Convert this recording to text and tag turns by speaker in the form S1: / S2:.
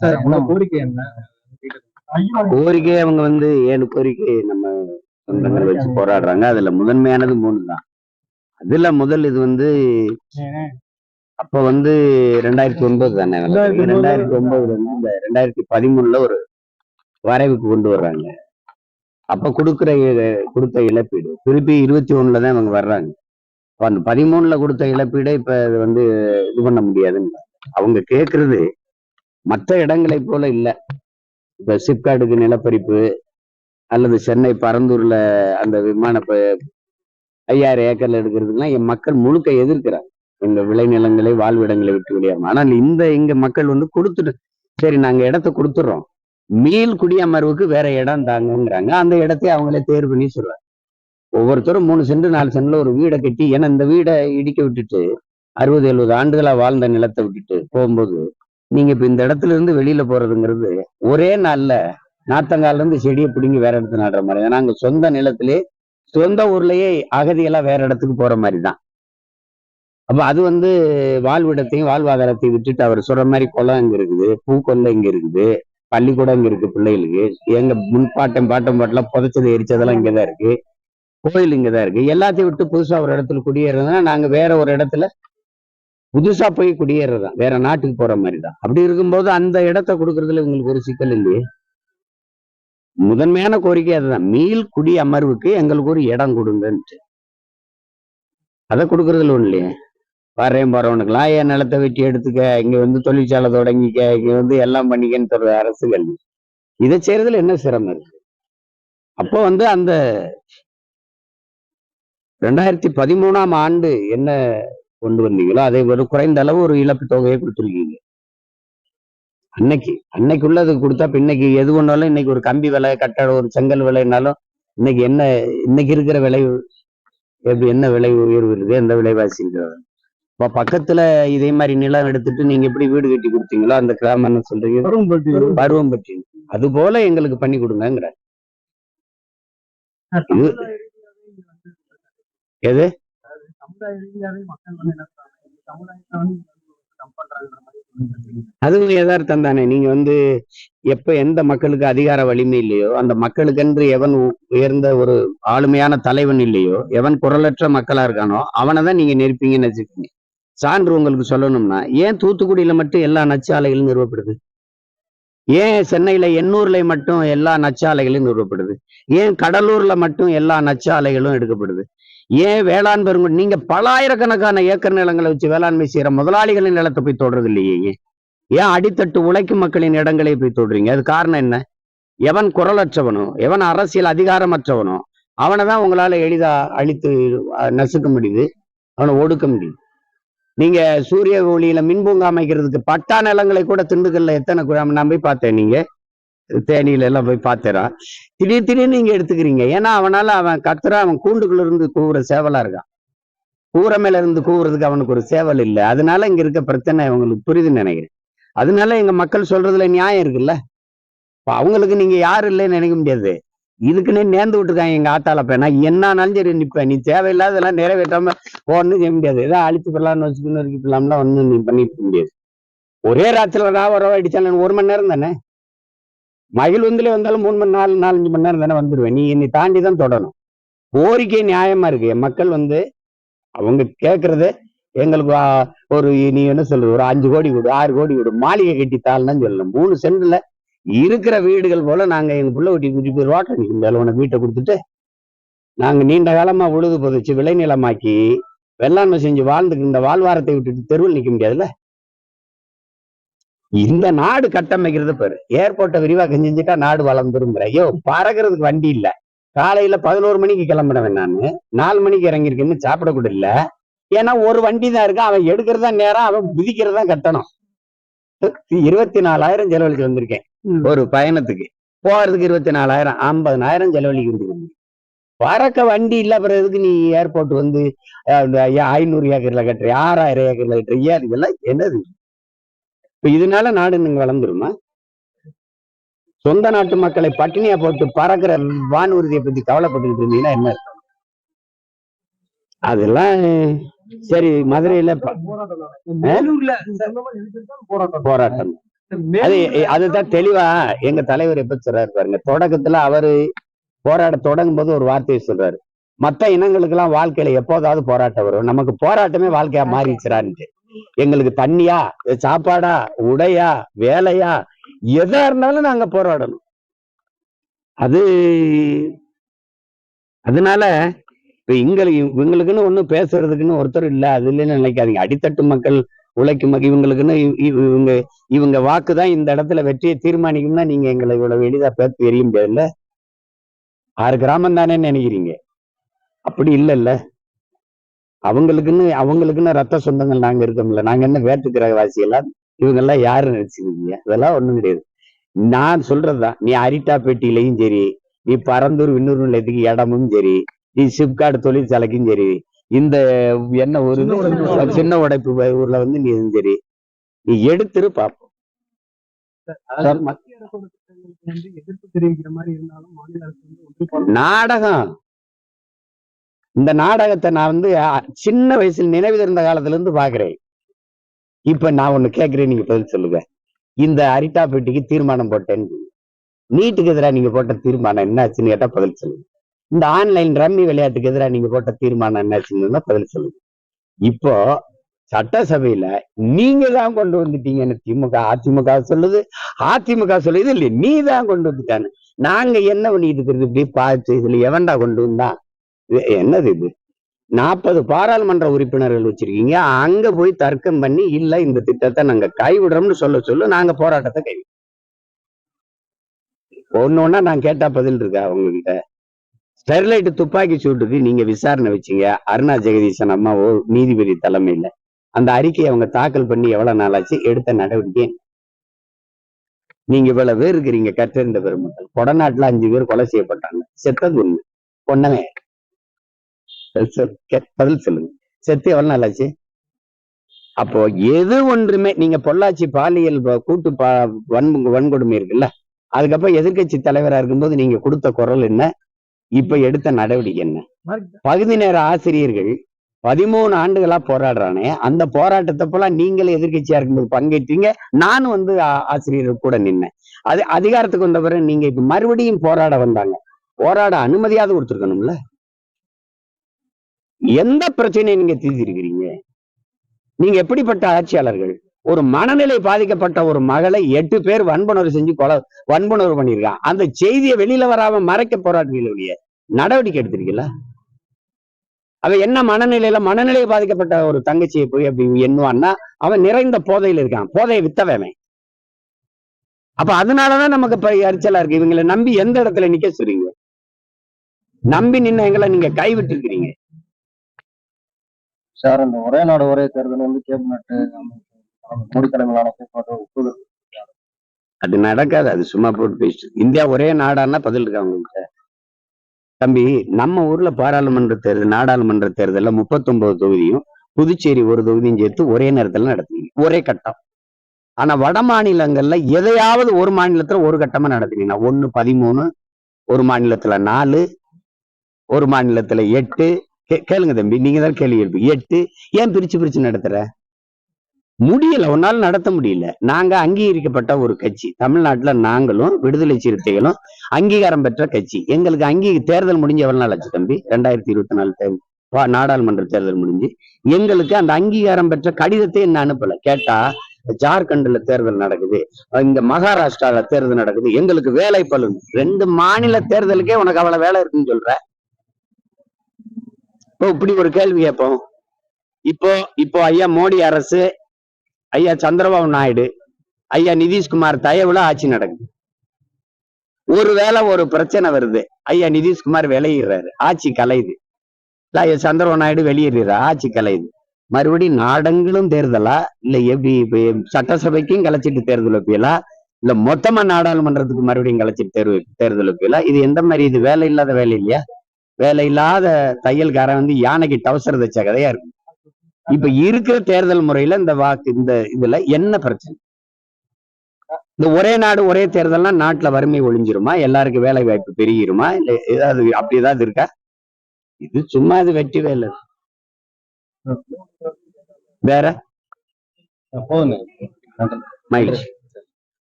S1: Sir கோரிக்கை என்ன?
S2: கோரிக்கை அவங்க வந்து ஏழு கோரிக்கை நம்ம சொந்தங்கள் வச்சு போராடுறாங்க. அதுல முதன்மையானது மூணு தான் அதுல முதல் இது வந்து அப்ப வந்து ரெண்டாயிரத்தி ஒன்பது தானே?
S1: ரெண்டாயிரத்தி ஒன்பது.
S2: ரெண்டாயிரத்தி ஒன்பதுல இருந்து இந்த ரெண்டாயிரத்தி பதிமூணுல ஒரு வரைவுக்கு கொண்டு வர்றாங்க. அப்ப கொடுக்குற கொடுத்த இழப்பீடு. திருப்பி இருபத்தி ஒண்ணுல தான் இவங்க வர்றாங்க. அந்த பதிமூணுல கொடுத்த இழப்பீடை இப்ப இது வந்து இது பண்ண முடியாதுன்னு. அவங்க கேக்குறது மற்ற இடங்களை போல இல்ல. இப்ப சிப்காடுக்கு நிலப்பரிப்பு அல்லது சென்னை பரந்தூர்ல அந்த விமான ஐயாயிரம் ஏக்கர்ல எடுக்கிறதுக்குலாம் என் மக்கள் முழுக்க எதிர்க்கிறாங்க. எங்க விளைநிலங்களை வாழ்விடங்களை விட்டு வெளியாகும் ஆனால் இந்த இங்க மக்கள் வந்து கொடுத்துட்டு சரி நாங்க இடத்த கொடுத்துட்றோம் மீள் குடியமர்வுக்கு வேற இடம் தாங்கங்கிறாங்க. அந்த இடத்தை அவங்களே தேர்வு பண்ணி சொல்றாங்க. ஒவ்வொருத்தரும் மூணு சென்ட் நாலு சென்ட்ல ஒரு வீடை கட்டி ஏன்னா இந்த வீடை இடிக்க விட்டுட்டு அறுபது எழுபது ஆண்டுகளா வாழ்ந்த நிலத்தை விட்டுட்டு போகும்போது நீங்க இப்ப இந்த இடத்துல இருந்து வெளியில போறதுங்கிறது ஒரே நாள்ல நாத்தங்கால இருந்து செடியை பிடுங்கி வேற இடத்துல நடுற மாதிரி. ஏன்னா அங்க சொந்த நிலத்திலே சொந்த ஊர்லயே அகதியெல்லாம் வேற இடத்துக்கு போற மாதிரி தான் அப்ப அது வந்து வாழ்விடத்தையும் வாழ்வாதாரத்தையும் விட்டுட்டு அவர் சொல்ற மாதிரி குளம் இங்க இருக்குது பூக்கொல்லை இங்க இருக்குது பள்ளிக்கூடம் இங்க இருக்கு பிள்ளைகளுக்கு எங்க முன்பாட்டம் பாட்டம் பாட்டெல்லாம் புதைச்சது எரிச்சதெல்லாம் இங்கதான் இருக்கு கோயில் இங்கதான் இருக்கு. எல்லாத்தையும் விட்டு புதுசா ஒரு இடத்துல குடியேறதுன்னா நாங்க வேற ஒரு இடத்துல புதுசா போய் குடியேறதான் வேற நாட்டுக்கு போற மாதிரி தான். அப்படி இருக்கும்போது அந்த இடத்த கொடுக்கறதுல உங்களுக்கு ஒரு சிக்கல் இல்லையே? முதன்மையான கோரிக்கை அதுதான். மீள் குடி அமர்வுக்கு எங்களுக்கு ஒரு இடம் கொடுங்கன்ட்டு. அதை கொடுக்கறதுல ஒண்ணு இல்லையே? வர்றேன் போறவனுக்கெல்லாம் என் நிலத்தை வெட்டி எடுத்துக்க இங்க வந்து தொழிற்சாலை தொடங்கிக்க இங்க வந்து எல்லாம் பண்ணிக்கன்னு சொல்ற அரசு கல்வி. இதை செய்யறதுல என்ன சிரமம் இருக்கு? அப்போ வந்து அந்த ரெண்டாயிரத்தி பதிமூணாம் ஆண்டு என்ன கொண்டு வந்தீங்களோ அதை ஒரு குறைந்த அளவு ஒரு இழப்பு தொகையை கொடுத்துருக்கீங்க. அன்னைக்கு அன்னைக்கு உள்ளது கொடுத்தா இன்னைக்கு எது ஒன்றாலும் இன்னைக்கு ஒரு கம்பி விலை கட்டடம் ஒரு செங்கல் விலைனாலும் இன்னைக்கு என்ன இன்னைக்கு இருக்கிற விலை எப்படி என்ன விலை உயர்வு இருக்கு எந்த விலைவாசி இருக்கிறது இப்போ பக்கத்துல இதே மாதிரி நிலம் எடுத்துட்டு நீங்க எப்படி வீடு கட்டி கொடுத்தீங்களோ அந்த கிராமம் என்ன சொல்றீங்க?
S1: கரும்பட்டி
S2: பருவம் பற்றி அது போல எங்களுக்கு பண்ணி கொடுங்கங்கிற இது எது? அதுவும் யதார்த்தம் தானே. நீங்க வந்து எப்ப எந்த மக்களுக்கு அதிகார வலிமை இல்லையோ அந்த மக்களுக்கென்று எவன் உயர்ந்த ஒரு ஆளுமையான தலைவன் இல்லையோ எவன் குரலற்ற மக்களா இருக்கானோ அவனை தான் நீங்க நெருப்பீங்கன்னு வச்சுக்கீங்க சான்று உங்களுக்கு சொல்லணும்னா ஏன் தூத்துக்குடியில மட்டும் எல்லா நச்சாலைகளும் நிறுவப்படுது? ஏன் சென்னையில எண்ணூர்ல மட்டும் எல்லா நச்சாலைகளும் நிறுவப்படுது? ஏன் கடலூர்ல மட்டும் எல்லா நச்சாலைகளும் எடுக்கப்படுது? ஏன் வேளாண் பெருங்குடி நீங்க பலாயிரக்கணக்கான ஏக்கர் நிலங்களை வச்சு வேளாண்மை செய்யற முதலாளிகளின் நிலத்தை போய் தொடறது இல்லையே ஏன்? அடித்தட்டு உழைக்கும் மக்களின் இடங்களை போய் தொடுறீங்க? அது காரணம் என்ன? எவன் குரலற்றவனோ எவன் அரசியல் அதிகாரமற்றவனோ அவனை தான் உங்களால எளிதா அழித்து நசுக்க முடியுது. அவனை ஒடுக்க முடியுது. நீங்க சூரிய ஒளியில மின்பூங்கா அமைக்கிறதுக்கு பட்டா நிலங்களை கூட திண்டுக்கல்ல எத்தனை கு- நான் போய் பார்த்தேன் நீங்க. தேனியில எல்லாம் போய் பார்த்துறான் திடீர் திடீர்னு நீங்க எடுத்துக்கிறீங்க. ஏன்னா அவனால அவன் கத்துற அவன் கூண்டுக்குள்ள இருந்து கூவுற சேவலா இருக்கான். கூற மேல இருந்து கூவுறதுக்கு அவனுக்கு ஒரு சேவல் இல்லை. அதனால இங்க இருக்க பிரச்சனை அவங்களுக்கு புரியுதுன்னு நினைக்கிறேன். அதனால எங்க மக்கள் சொல்றதுல நியாயம் இருக்குல்ல? இப்ப அவங்களுக்கு நீங்க யாரு இல்லைன்னு நினைக்க முடியாது. இதுக்குன்னே நேர்ந்து விட்டுருக்காங்க எங்க ஆத்தால பேனா நான் என்னானாலும் சரி நிப்பேன். நீ தேவையில்லாதெல்லாம் நிறைவேற்றாம ஒன்றும் செய்ய முடியாது. ஏதோ அழிச்சு போடலாம்னு வச்சுக்கணும் இருக்கலாம்லாம் ஒன்றும் நீ பண்ணிட்டு முடியாது. ஒரே ராத்திரில நான் வர அடிச்சாலும் ஒரு மணி நேரம் தானே? மகிழ்வந்திலே வந்தாலும் மூணு மணி நாலு நாலஞ்சு மணி நேரம் தானே வந்துடுவேன் நீ என்னை தாண்டி தான் தொடணும். கோரிக்கை நியாயமா இருக்கு. என் மக்கள் வந்து அவங்க கேட்கறது எங்களுக்கு ஒரு நீ என்ன சொல்றது ஒரு அஞ்சு கோடி கொடு ஆறு கோடி கொடு மாளிகை கட்டி தாள்னு சொல்லணும். மூணு சென்ட்ல இருக்கிற வீடுகள் போல நாங்க எங்க புள்ள ஒட்டி குட்டி போய் ரோட்டை நிற்கும் உனக்கு வீட்டை கொடுத்துட்டு நாங்க நீண்ட காலமா உழுது புதைச்சு விளைநிலமாக்கி வெள்ளாண்மை செஞ்சு வாழ்ந்துக்கு இந்த வாழ்வாரத்தை விட்டுட்டு தெருவில் நிக்க முடியாதுல்ல? இந்த நாடு கட்டமைக்கிறது பாரு. ஏர்போர்ட்டை விரிவாக்கம் செஞ்சுட்டா நாடு வளர்ந்துருங்கிற ஐயோ பறக்கிறதுக்கு வண்டி இல்ல. காலையில பதினோரு மணிக்கு கிளம்பினவன் நானு. நாலு மணிக்கு இறங்கியிருக்கேன்னு சாப்பிட கூட இல்ல. ஏன்னா ஒரு வண்டி தான் இருக்கு. அவன் எடுக்கிறதா நேரம். அவன் விதிக்கிறதா கட்டணும். இருபத்தி நாலாயிரம் செலவழிச்சு வந்திருக்கேன். ஒரு பயணத்துக்கு. போறதுக்கு இருபத்தி நாலாயிரம் ஐம்பதனாயிரம் செலவழிக்க முடியும் பறக்க வண்டி இல்ல அப்புறம் எதுக்கு நீ ஏர்போர்ட் வந்து ஐநூறு ஏக்கர்ல கட்டுற ஆறாயிரம் ஏக்கர்ல கட்டுற? ஏன் இதெல்லாம் என்னது? இப்ப இதனால நாடு நீங்க வளர்ந்துருமா? சொந்த நாட்டு மக்களை பட்டினியா போட்டு பறக்கிற வானூர்தியை பத்தி கவலைப்பட்டுக்கிட்டு இருந்தீங்கன்னா என்ன அர்த்தம்? அதெல்லாம் சரி மதுரையில
S1: போராட்டம்.
S2: அது அதுதான் தெளிவா எங்க தலைவர் எப்ப சொல்றாரு பாருங்க. தொடக்கத்துல அவரு போராட தொடங்கும் போது ஒரு வார்த்தையை சொல்றாரு. மத்த இனங்களுக்கு எல்லாம் வாழ்க்கையில எப்போதாவது போராட்டம் வரும். நமக்கு போராட்டமே வாழ்க்கையா மாறிடுச்சுறான்ட்டு எங்களுக்கு தண்ணியா சாப்பாடா உடையா வேலையா எதா இருந்தாலும் நாங்க போராடணும். அது அதனால இப்ப எங்களுக்கு இவங்களுக்குன்னு ஒண்ணும் பேசுறதுக்குன்னு ஒருத்தர் இல்ல அது இல்லைன்னு நினைக்காதீங்க. அடித்தட்டு மக்கள் உழைக்கும் இவங்களுக்குன்னு இவங்க இவங்க வாக்கு தான் இந்த இடத்துல வெற்றியை தீர்மானிக்கும்னா நீங்க எங்களை இவ்வளவு எளிதா பேச எறிய முடியாதுல்ல? ஆறு கிராமம் தானே நினைக்கிறீங்க. அப்படி இல்லைல்ல. அவங்களுக்குன்னு அவங்களுக்குன்னு ரத்த சொந்தங்கள் நாங்க இருக்கோம்ல. நாங்க என்ன வாசியெல்லாம் இவங்க எல்லாம்? யாரு நினைச்சுக்கிறீங்க அதெல்லாம் ஒண்ணும் கிடையாது. நான் சொல்றதுதான் நீ அரிட்டாப்பேட்டியிலையும் சரி நீ பரந்தூர் விண்ணூர் நிலையத்துக்கு இடமும் சரி நீ சிப்காட் தொழிற்சாலைக்கும் சரி இந்த என்ன ஒரு
S1: சின்ன உடைப்பு.
S2: ஊர்ல. வந்து நீ சரி நீ எடுத்துரு பாப்போம்.
S1: அதாவது மத்திய அரசோட திட்டங்களுக்கு வந்து எதிர்ப்பு தெரிவிக்கிற மாதிரி இருந்தாலும் மாநில அரசு வந்து ஒன்றுபட
S2: நாடகம். இந்த நாடகத்தை நான் வந்து சின்ன வயசுல நினைவு இருந்த காலத்துல இருந்து பாக்குறேன் இப்ப நான் ஒண்ணு கேக்குறேன் நீங்க பதில் சொல்லுங்க. இந்த அரிட்டாப்பேட்டிக்கு தீர்மானம் போட்டேன்னு நீட்டுக்கு எதிராக நீங்க போட்ட தீர்மானம் என்னாச்சுன்னு கேட்டா பதில் சொல்லுங்க. இந்த ஆன்லைன் ரம்மி விளையாட்டுக்கு எதிராக நீங்க போட்ட தீர்மானம் என்னாச்சுன்னு தான் பதில் சொல்லுங்க. இப்போ சட்டசபையில நீங்க தான் கொண்டு வந்துட்டீங்கன்னு திமுக அதிமுக சொல்லுது அதிமுக சொல்லுது இல்லையே? நீ தான் கொண்டு வந்துட்டான்னு. நாங்க என்ன பண்ணிட்டு இருக்கிறது? இப்படி பார்த்து இதுல எவன்டா கொண்டு வந்தா என்னது இது? நாற்பது பாராளுமன்ற உறுப்பினர்கள் வச்சிருக்கீங்க. அங்க போய் தர்க்கம் பண்ணி இல்ல இந்த திட்டத்தை நாங்க கைவிடுறோம்னு சொல்ல சொல்ல நாங்க போராட்டத்தை கை ஒன்னொன்னா நான் கேட்டா பதில் இருக்கா அவங்க கிட்ட ஸ்டெர்லைட் துப்பாக்கி சூட்டுக்கு நீங்க விசாரணை வச்சீங்க. அருணா ஜெகதீசன் அம்மா ஓ நீதிபதி தலைமையில. அந்த அறிக்கையை அவங்க தாக்கல் பண்ணி எவ்வளவு நாளாச்சு? எடுத்த நடவடிக்கை நீங்க இவ்வளவு பேர் இருக்கிறீங்க கற்றறிந்த பெருமக்கள். கொடநாட்டுல அஞ்சு பேர் கொலை செய்யப்பட்டாங்க. செத்தது ஒண்ணு. பொண்ணவே பதில் சொல்லுங்க. செத்து எவ்வளவு நாளாச்சு அப்போ எது ஒன்றுமே நீங்க பொள்ளாச்சி பாலியல் கூட்டு பா வன் வன்கொடுமை இருக்குல்ல அதுக்கப்புறம் எதிர்க்கட்சி தலைவரா இருக்கும்போது நீங்க கொடுத்த குரல் என்ன? இப்ப எடுத்த நடவடிக்கை என்ன? பகுதி நேர ஆசிரியர்கள் பதிமூணு ஆண்டுகளா போராடுறானே அந்த போராட்டத்தை போல நீங்களே எதிர்க்கட்சியா இருக்கும்போது பங்கேற்றீங்க நானும் வந்து ஆசிரியர்கள் கூட நின்னேன். அது அதிகாரத்துக்கு வந்த பிறகு நீங்க இப்ப மறுபடியும் போராட வந்தாங்க. போராட அனுமதியாவது கொடுத்துருக்கணும்ல? எந்த பிரச்சனையை நீங்க தீர்த்திருக்கிறீங்க? நீங்க எப்படிப்பட்ட ஆட்சியாளர்கள்? ஒரு மனநிலை பாதிக்கப்பட்ட ஒரு மகளை எட்டு பேர் வன்புணர்வு செஞ்சு கொலை வன்புணர்வு பண்ணியிருக்கான். அந்த செய்தியை வெளியில வராம மறைக்க போராட்டங்களுடைய நடவடிக்கை எடுத்திருக்கீங்களா? அவ என்ன மனநிலையில மனநிலை பாதிக்கப்பட்ட ஒரு தங்கச்சியை போய் அப்படி எண்ணுவான்னா அவன் நிறைந்த போதையில இருக்கான். போதையை வித்தவன் அப்ப அதனாலதான் நமக்கு இப்ப எரிச்சலா இருக்கு. இவங்களை நம்பி எந்த இடத்துல நிக்க சொல்றீங்க? நம்பி நின்ன எங்களை நீங்க கைவிட்டு இருக்கிறீங்க
S3: சார் அந்த ஒரே நாடு ஒரே தேர்தல் வந்து கேபினட் மோடி தலைமையிலான ஒப்புதல்.
S2: அது நடக்காது. அது சும்மா போட்டு பேசிட்டு இந்தியா ஒரே நாடான்னா பதில் இருக்கா உங்களுக்கு? தம்பி நம்ம ஊர்ல பாராளுமன்ற தேர்தல் நாடாளுமன்ற தேர்தலில் முப்பத்தொன்பது தொகுதியும் புதுச்சேரி ஒரு தொகுதியும் சேர்த்து ஒரே நேரத்துல நடத்தினீங்க. ஒரே கட்டம். ஆனா வட மாநிலங்கள்ல எதையாவது ஒரு மாநிலத்துல ஒரு கட்டமா நடத்தினீங்கன்னா ஒண்ணு பதிமூணு ஒரு மாநிலத்துல நாலு ஒரு மாநிலத்துல எட்டு கேளுங்க தம்பி நீங்க தான் கேள்வி எழுப்பி எட்டு ஏன் பிரிச்சு பிரிச்சு நடத்துற? முடியல உன்னால நடத்த முடியல. நாங்க அங்கீகரிக்கப்பட்ட ஒரு கட்சி. தமிழ்நாட்டுல நாங்களும் விடுதலை சிறுத்தைகளும் அங்கீகாரம் பெற்ற கட்சி. எங்களுக்கு அங்கீ தேர்தல் முடிஞ்சு எவ்வளவு நாள் ஆச்சு தம்பி? ரெண்டாயிரத்தி இருபத்தி நாலு தேர்தல் வா- நாடாளுமன்ற தேர்தல் முடிஞ்சு. எங்களுக்கு அந்த அங்கீகாரம் பெற்ற கடிதத்தை என்ன அனுப்பல? கேட்டா ஜார்க்கண்ட்ல தேர்தல் நடக்குது. இங்க மகாராஷ்டிரால தேர்தல் நடக்குது. எங்களுக்கு வேலை பலன் ரெண்டு மாநில தேர்தலுக்கே உனக்கு அவ்வளவு வேலை இருக்குன்னு சொல்ற? இப்போ இப்படி ஒரு கேள்வி கேட்போம். இப்போ இப்போ ஐயா மோடி அரசு ஐயா சந்திரபாபு நாயுடு ஐயா நிதிஷ்குமார் தயவுல ஆட்சி நடக்குது. ஒருவேளை ஒரு பிரச்சனை வருது. ஐயா நிதிஷ்குமார் விளையிடுறாரு ஆட்சி கலையுது. இல்ல ஐயா சந்திரபாபு நாயுடு வெளியேறாரு ஆட்சி கலையுது. மறுபடியும் நாடங்களும் தேர்தலா? இல்ல எப்படி இப்ப சட்டசபைக்கும் கலைச்சிட்டு தேர்தல் வைப்பீங்களா? இல்ல மொத்தமா நாடாளுமன்றத்துக்கு மறுபடியும் கலைச்சிட்டு தேர்வு தேர்தல் வைப்பீங்களா? இது எந்த மாதிரி? இது வேலை இல்லாத வேலை இல்லையா? வேலை இல்லாத தையல்காரன் வந்து யானைக்கு டவுசர் தச்ச கதையா இருக்கு இப்ப இருக்கிற தேர்தல் முறையில இந்த வாக்கு இந்த இதுல என்ன பிரச்சனை? இந்த ஒரே நாடு ஒரே தேர்தல்னா நாட்டுல வறுமை ஒழிஞ்சிருமா? எல்லாருக்கும் வேலை வாய்ப்பு பெருகிருமா? இல்ல ஏதாவது அப்படி ஏதாவது இருக்கா? இது சும்மா இது வெற்றி வேலை. வேற? மகிழ்ச்சி.